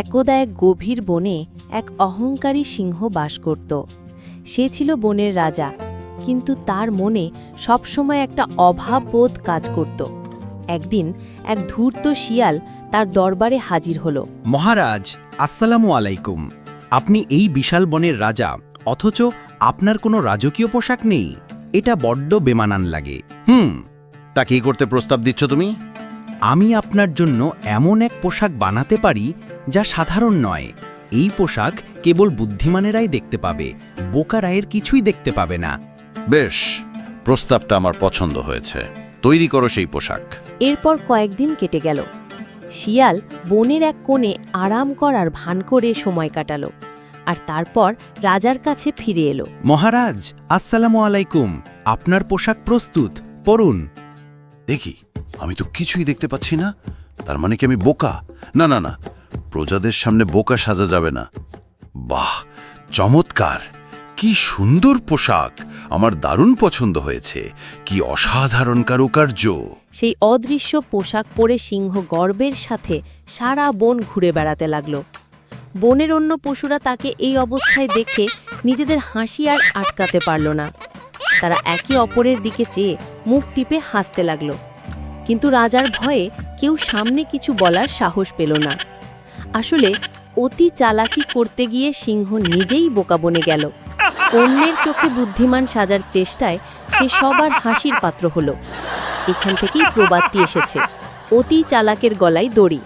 একদা এক গভীর বনে এক অহংকারী সিংহ বাস করত। সে ছিল বনের রাজা, কিন্তু তার মনে সবসময় একটা অভাববোধ কাজ করত। একদিন এক ধূর্ত শিয়াল তার দরবারে হাজির হল। মহারাজ, আসসালামু আলাইকুম। আপনি এই বিশাল বনের রাজা, অথচ আপনার কোনো রাজকীয় পোশাক নেই। এটা বড্ড বেমানান লাগে। হুম, তা কি করতে প্রস্তাব দিচ্ছ তুমি? আমি আপনার জন্য এমন এক পোশাক বানাতে পারি যা সাধারণ নয়। এই পোশাক কেবল বুদ্ধিমানেরাই দেখতে পাবে বোকা রায়ের কিছুই দেখতে পাবে না। বেশ প্রস্তাবটা আমার পছন্দ হয়েছে। তৈরি করো সেই পোশাক। এরপর কয়েকদিন কেটে গেল। শিয়াল বনের এক কোণে আরাম করার ভান করে সময় কাটালো আর তারপর রাজার কাছে ফিরে এলো। মহারাজ আসসালামু আলাইকুম। আপনার পোশাক প্রস্তুত পড়ুন। দেখি, আমি তো কিছুই দেখতে পাচ্ছি না। তার মানে কি আমি বোকা? না না না, প্রজাদের সামনে বোকা সাজা যাবে না। বাহ, চমৎকার! কি সুন্দর পোশাক! আমার দারুণ পছন্দ হয়েছে। কি অসাধারণ কারুকার্য! সেই অদৃশ্য পোশাক পরে সিংহ গর্বের সাথে সারা বন ঘুরে বেড়াতে লাগল। বনের অন্য পশুরা তাকে এই অবস্থায় দেখে নিজেদের হাসি আর আটকাতে পারল না। তারা একে অপরের দিকে চেয়ে মুখ টিপে হাসতে লাগল। কিন্তু রাজার ভয়ে কেউ সামনে কিছু বলার সাহস পেল না। আসলে অতি চালাকি করতে গিয়ে সিংহ নিজেই বোকা বনে গেল। অন্যের চোখে বুদ্ধিমান সাজার চেষ্টায় সে সবার হাসির পাত্র হল। এখান থেকেই প্রবাদটি এসেছে। অতি চালাকের গলায় দড়ি।